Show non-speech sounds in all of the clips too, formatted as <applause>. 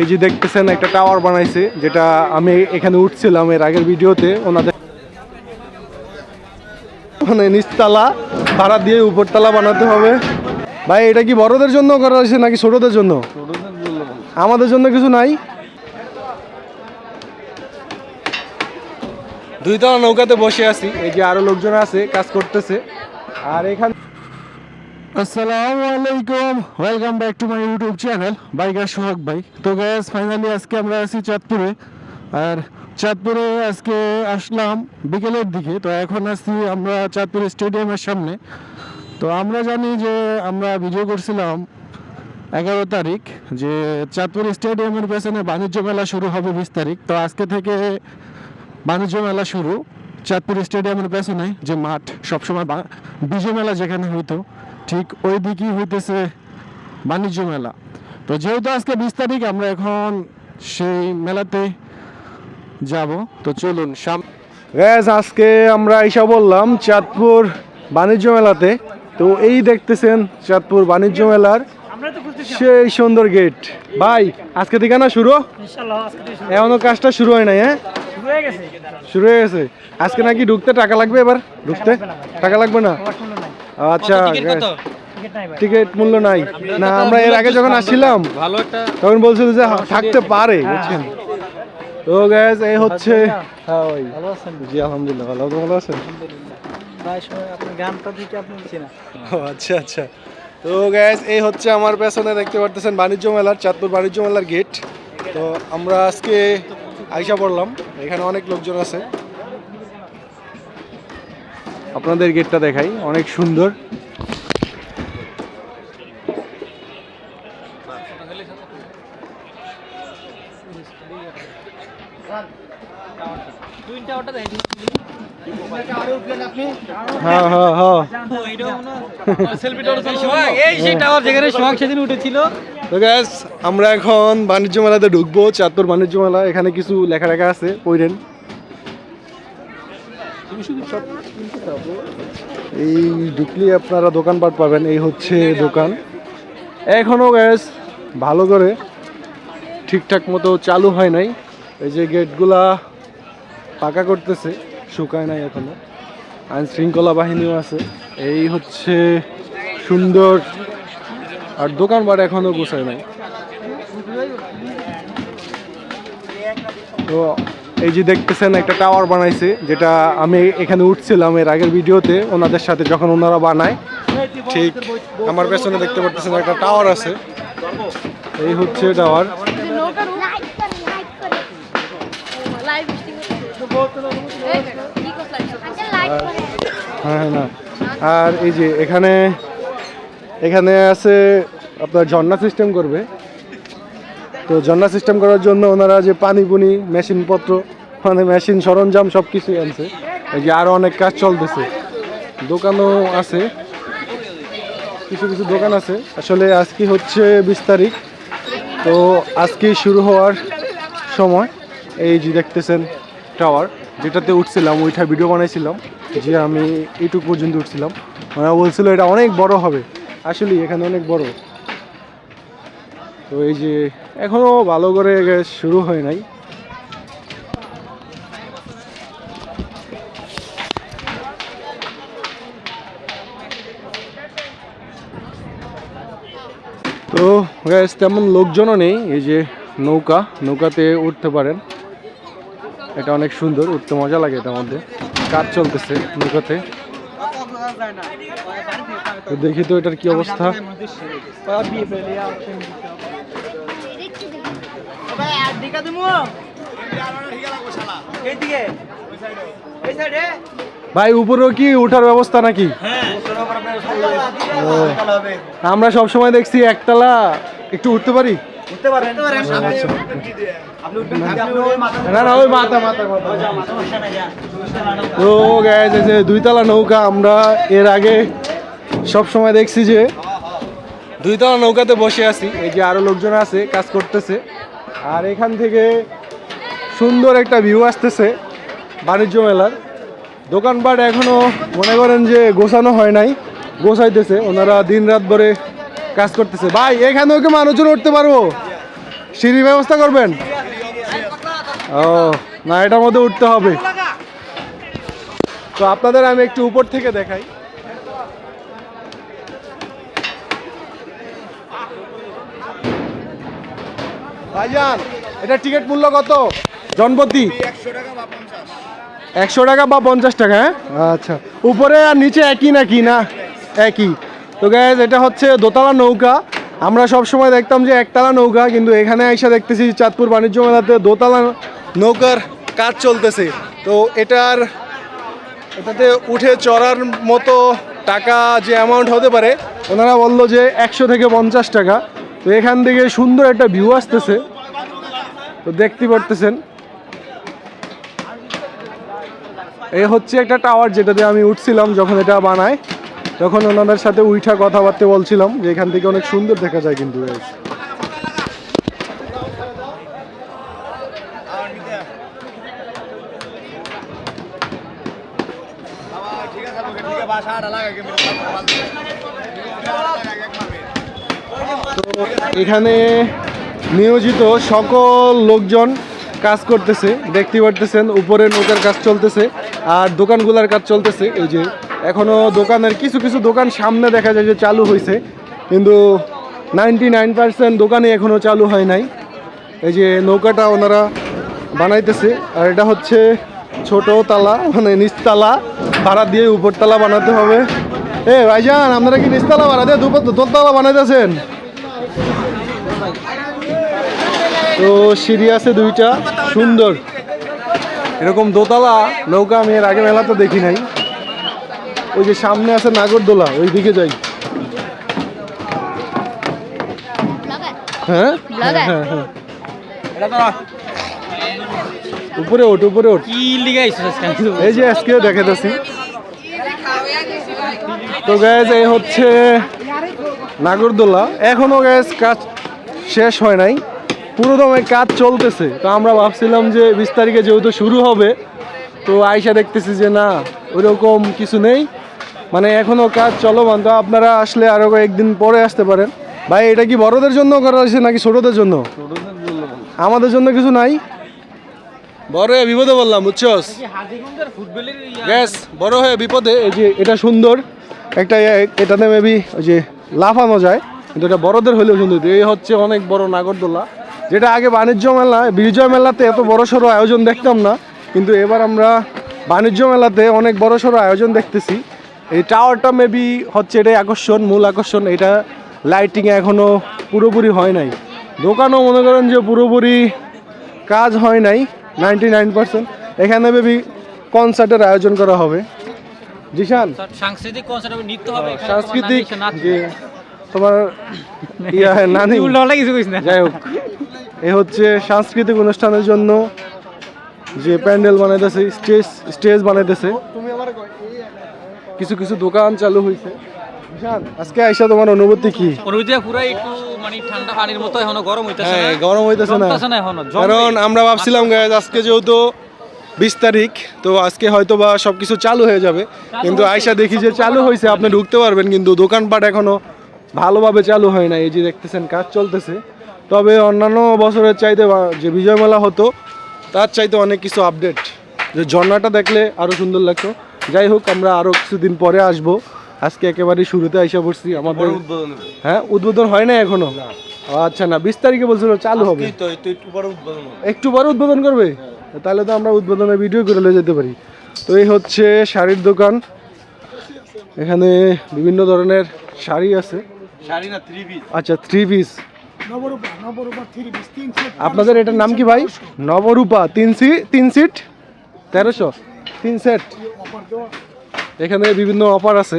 এই যে দেখতেছেন, একটা টাওয়ার বানাইছে, যেটা আমি এখানে উঠছিলাম এর আগের ভিডিওতে। ওনাদের মানে নিচতলা, ভাড়া দিয়ে উপরতলা বানাতে হবে। ভাই, এটা কি বড়দের জন্য করা হয়েছে নাকি ছোটদের জন্য? আমাদের জন্য কিছু নাই। দুইতলা নৌকাতে বসে আছি। এই যে আরও লোকজন আছে, কাজ করতেছে। আর এখানে আসসালামু আলাইকুম। Welcome back to my YouTube channel biker Sohag ভাই তো গ্যাস ফাইনালি আজকে আমরা আছি চাঁদপুরে। আর চাঁদপুরে আজকে আসলাম বিকেলের দিকে। তো এখন আসছি আমরা চাঁদপুর স্টেডিয়ামের সামনে। তো আমরা জানি যে আমরা ভিডিও করছিলাম এগারো তারিখ, যে চাঁদপুর স্টেডিয়ামের পেছনে বাণিজ্য মেলা শুরু হবে বিশ তারিখ। তো আজকে থেকে বাণিজ্য মেলা শুরু চাঁদপুর স্টেডিয়ামের পেছনে যে মাঠ, সবসময় বিজয় মেলা যেখানে হইতো। ঠিক ওই দিকেই হইতেছে বাণিজ্য মেলা। তো যেহেতু আজকে বিশ তারিখ আমরা এখন সেই মেলাতে যাব। তো চলুন সাম গ্যাস আজকে আমরা এসে বললাম চাঁদপুর বাণিজ্য মেলাতে। তো এই দেখতেছেন চাঁদপুর বাণিজ্য মেলার সেই সুন্দর গেট ভাই আজকে থেকে না শুরু? এখনও কাজটা শুরু হয় নাই হ্যাঁ? শুরু হয়ে গেছে। শুরু হয়ে গেছে। আজকে নাকি ঢুকতে টাকা লাগবে এবার? ঢুকতে। টাকা লাগবে না। আচ্ছা টিকিট টিকিট মূল্য নাই। না আমরা এর আগে যখন আসছিলাম ভালো একটা তখন বলছিল যে থাকতে পারে বুঝছেন? তো গ্যাস এই হচ্ছে হ্যাঁ ভাই। ভালো আছেন? জি আলহামদুলিল্লাহ ভালো। ভালো আছেন? আচ্ছা আচ্ছা। তো গ্যাস এই হচ্ছে আমার পেছনে দেখতে পারতেছেন বাণিজ্য মেলার চাঁদপুর বাণিজ্য মেলার গেট তো আমরা আজকে আইসা পড়লাম। এখানে অনেক লোকজন আছে। আপনাদের গেটটা দেখাই, অনেক সুন্দর। হ্যাঁ হ্যাঁ হ্যাঁ। আমরা এখন বাণিজ্য মেলাতে ঢুকবো, চাঁদপুর বাণিজ্য মেলা, এখানে কিছু লেখা লেখা আছে, পড়েন। এই ঢুকলে আপনারা দোকানপাট পাবেন, এই হচ্ছে দোকান। এখনও গ্যাস ভালো করে ঠিকঠাক মতো চালু হয় নাই। এই যে গেটগুলা পাকা করতেছে, শুকায় নাই এখনও। আইন শৃঙ্খলা বাহিনীও আছে। এই হচ্ছে সুন্দর, আর দোকানপাট এখনও গোছায় নাই। তো এই যে দেখতেছেন, একটা টাওয়ার বানাইছে, যেটা আমি এখানে উঠছিলাম এর আগের ভিডিওতে, ওনাদের সাথে যখন ওনারা বানায়, ঠিক আমার পেছনে দেখতে পারতেছেন একটা টাওয়ার আছে। এই হচ্ছে টাওয়ার হ্যাঁ হ্যাঁ। না আর এই যে এখানে এখানে আছে আপনার ঝর্ণা সিস্টেম করবে। তো ঝর্ণা সিস্টেম করার জন্য ওনারা যে পানি পুনি মেশিনপত্র মানে মেশিন সরঞ্জাম সব কিছুই আনছে। এই যে আরও অনেক কাজ চলতেছে। দোকানও আছে। কিছু কিছু দোকান আছে। আসলে আজকে হচ্ছে বিশ তারিখ। তো আজকেই শুরু হওয়ার সময়। এই যে দেখতেছেন টাওয়ার যেটাতে উঠছিলাম, ওইটা ভিডিও বানাইছিলাম। যে আমি এইটুকু পর্যন্ত উঠছিলাম। ওরা বলছিল এটা অনেক বড় হবে। আসলে এখানে অনেক বড়। তো এই যে এখনও ভালো করে শুরু হয় নাই। তো গ্যাস তেমন লোকজনও নেই, এই যে নৌকা, নৌকাতে উঠতে পারেন। এটা অনেক সুন্দর, উঠতে মজা লাগে এটার মধ্যে। কাজ চলতেছে নৌকাতে। দেখি তো এটার কি অবস্থা। ভাই উপরেও কি উঠার ব্যবস্থা নাকি? ও, আমরা সব সময় দেখছি একতলা একটু উঠতে পারি? আচ্ছা। না না ওই মাথা মাথা মাথা। তো গ্যাস এই যে দুইতলা নৌকা আমরা এর আগে সব সময় দেখছি যে দুইতলা নৌকাতে বসে আছি। এই যে আরও লোকজন আছে কাজ করতেছে। আর এখান থেকে সুন্দর একটা ভিউ আসতেছে বাণিজ্য মেলার। দোকানপাট এখনও মনে করেন যে গোছানো হয় নাই, গোছাইতেছে। ওনারা দিন রাত ভরে কাজ করতেছে। ভাই এখানেও কি মানুষজন উঠতে পারব? সিঁড়ি ব্যবস্থা করবেন? ও, না, এটার মধ্যে উঠতে হবে। তো আপনাদের আমি একটু উপর থেকে দেখাই। ভাইজান এটা টিকিট মূল্য কত? জনপতি? একশো টাকা বা পঞ্চাশ টাকা হ্যাঁ? আচ্ছা। উপরে আর নিচে একই নাকি না? একই। তো গ্যাস এটা হচ্ছে দোতলা নৌকা। আমরা সব সময় দেখতাম যে একতলা নৌকা কিন্তু এখানে এসে দেখতেছি চাঁদপুর বাণিজ্য মেলাতে দোতলা নৌকার কাজ চলতেছে। তো এটার এটাতে উঠে চড়ার মতো টাকা যে অ্যামাউন্ট হতে পারে ওনারা বলল যে একশো থেকে পঞ্চাশ টাকা। তো এখান থেকে সুন্দর একটা ভিউ আসতেছে। তো দেখতে পারতেছেন। এ হচ্ছে একটা টাওয়ার যেটাতে আমি উঠছিলাম যখন এটা বানায়। তখন ওনাদের সাথে উইঠা কথাবার্তা বলছিলাম যে এখান থেকে অনেক সুন্দর দেখা যায় কিন্তু guys। তো এখানে নিয়োজিত সকল লোকজন কাজ করতেছে, দেখতে পারতেছেন, উপরে নৌকার কাজ চলতেছে আর দোকানগুলার কাজ চলতেছে। এই যে এখনও দোকানের কিছু কিছু দোকান সামনে দেখা যায় যে চালু হয়েছে কিন্তু নাইনটি নাইন পার্সেন্ট দোকানে এখনও চালু হয় নাই। এই যে নৌকাটা ওনারা বানাইতেছে, আর এটা হচ্ছে ছোট তালা মানে নিচতলা, ভাড়া দিয়ে উপরতলা বানাতে হবে। এ ভাইজান আপনারা কি ভাড়া দিয়ে দুপুর দোতলা বানাইতেছেন? তো সিঁড়ি আছে দুইটা সুন্দর। এরকম দোতলা নৌকা আমি এর আগে মেলাতে দেখি নাই। ওই যে সামনে আছে নাগরদোলা ওই দিকে যাই। হ্যাঁ? হ্যাঁ হ্যাঁ উপরে ওঠ উপরে ওঠ। এই যে আজকে দেখাতেছি তো গ্যাস এই হচ্ছে নাগরদোলা। এখনও গ্যাস কাজ শেষ হয় নাই। পুরো দমে কাজ চলতেছে। তো আমরা ভাবছিলাম যে বিশ তারিখে যেহেতু শুরু হবে তো আয়সা দেখতেছি যে না ওইরকম কিছু নেই। মানে এখনও কাজ চলমান। তো আপনারা আসলে আরও একদিন পরে আসতে পারেন। ভাই এটা কি বড়দের জন্য করা হয়েছে নাকি ছোটদের জন্য? আমাদের জন্য কিছু নাই। বড় হয়ে বিপদে বললাম বুঝছস? গ্যাস বড় হয়ে বিপদে এই যে এটা সুন্দর। একটা এটাতে মেবি ওই যে লাফানো যায়, কিন্তু এটা বড়দের হলেও সুন্দর এই হচ্ছে অনেক বড় নাগরদোলা। যেটা আগে বাণিজ্য মেলা, বিজয় মেলাতে এত বড় সড়ো আয়োজন দেখতাম না, কিন্তু এবার আমরা বাণিজ্য মেলাতে অনেক বড় সড়ো আয়োজন দেখতেছি। এই টাওয়ারটা মেবি হচ্ছে এটাই আকর্ষণ, মূল আকর্ষণ, এটা লাইটিং এখনও পুরোপুরি হয় নাই। দোকানও মনে করেন যে পুরোপুরি কাজ হয় নাই নাইনটি নাইন পার্সেন্ট এখানে মেবি কনসার্টের আয়োজন করা হবে। জিশান? সাংস্কৃতিক কনসার্ট হবে নৃত্য হবে সাংস্কৃতিক তোমার ইয়া <laughs> নানি। কিছু কইস না। যাই হোক এ হচ্ছে সাংস্কৃতিক অনুষ্ঠানের জন্য যে প্যান্ডেল বানাইতেছে স্টেজ স্টেজ বানাইতেছে। কিছু কিছু দোকান চালু হয়েছে আজকে আইসা তোমার অনুভূতি কি? অনুভূতিটা পুরো একটু মানে ঠান্ডা পানির মতো এখনও গরম হইতাছে হ্যাঁ গরম হইতেছে না। কারণ আমরা ভাবছিলাম guys, আজকে যেহেতু বিশ তারিখ তো আজকে হয়তো বা সব কিছু চালু হয়ে যাবে। কিন্তু আয়সা দেখি যে চালু হয়েছে আপনি ঢুকতে পারবেন কিন্তু দোকানপাট এখনও ভালোভাবে চালু হয় না এই যে দেখতেছেন কাজ চলতেছে। তবে অন্যান্য বছরের চাইতে যে বিজয় মেলা হতো তার চাইতে অনেক কিছু আপডেট যে ঝর্ণাটা দেখলে আরও সুন্দর লাগতো। যাই হোক আমরা আরও কিছুদিন পরে আসব। আজকে একেবারে শুরুতে আইসা পড়ছি আমাদের হ্যাঁ উদ্বোধন হয় না। এখনও আচ্ছা না বিশ তারিখে বলছিল চালু হবে। একটু পরে উদ্বোধন করবে? তাহলে তো আমরা উদ্বোধনের ভিডিও করে নিয়ে যেতে পারি। তো এই হচ্ছে শাড়ির দোকান। এখানে বিভিন্ন ধরনের শাড়ি আছে। শাড়ি আচ্ছা থ্রি পিস আপনাদের এটার নাম কি ভাই? নবরূপা তিন সি তিন সিট তেরোশো? তিন সেট এখানে বিভিন্ন অফার আছে।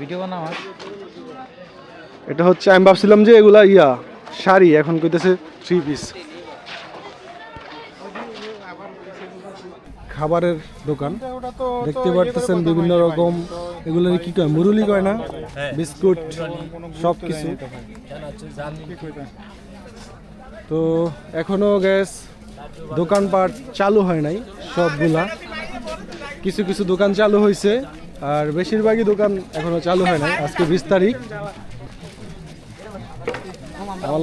ভিডিও বানাও এটা হচ্ছে আমি ভাবছিলাম যে এগুলা ইয়া শাড়ি এখন কইতেছে থ্রি পিস খাবারের দোকান। দেখতে পারতেছেন বিভিন্ন রকম। এগুলো কি কয়? মুরুলি কয় না? বিস্কুট সব কিছু তো এখনও গ্যাস দোকানপাট চালু হয় নাই সবগুলা। কিছু কিছু দোকান চালু হয়েছে আর বেশিরভাগই দোকান এখনও চালু হয় নাই। আজকে বিশ তারিখ। আমার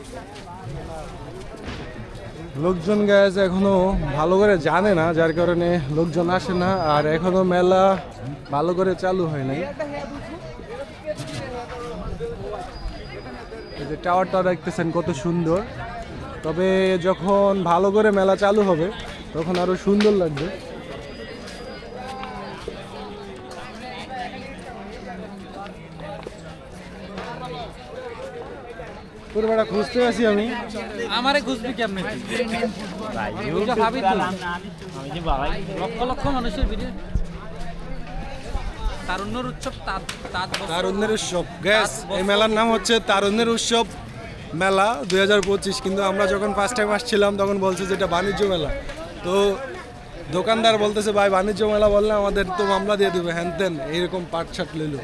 লোকজন গ্যাস এখনও ভালো করে জানে না, যার কারণে লোকজন আসে না, আর এখনও মেলা ভালো করে চালু হয় নাই। যে টাওয়ারটা দেখতেছেন কত সুন্দর। তবে যখন ভালো করে মেলা চালু হবে, তখন আরও সুন্দর লাগবে। বেড়া খুঁজতে আছি আমি। আমারে খুঁজবি কেমনে ভাবি তুই। লক্ষ লক্ষ মানুষের ভিড়ে। তারুণ্যর উৎসব। তারুণ্যের উৎসব। গ্যাস এই মেলার নাম হচ্ছে তারুণ্যের উৎসব মেলা দুই হাজার পঁচিশ। কিন্তু আমরা যখন ফার্স্ট টাইম আসছিলাম তখন বলছে যে এটা বাণিজ্য মেলা। তো দোকানদার বলতেছে ভাই বাণিজ্য মেলা বললে আমাদের তো মামলা দিয়ে দেবে। হ্যান তেন এইরকম পাট ছাট লইল।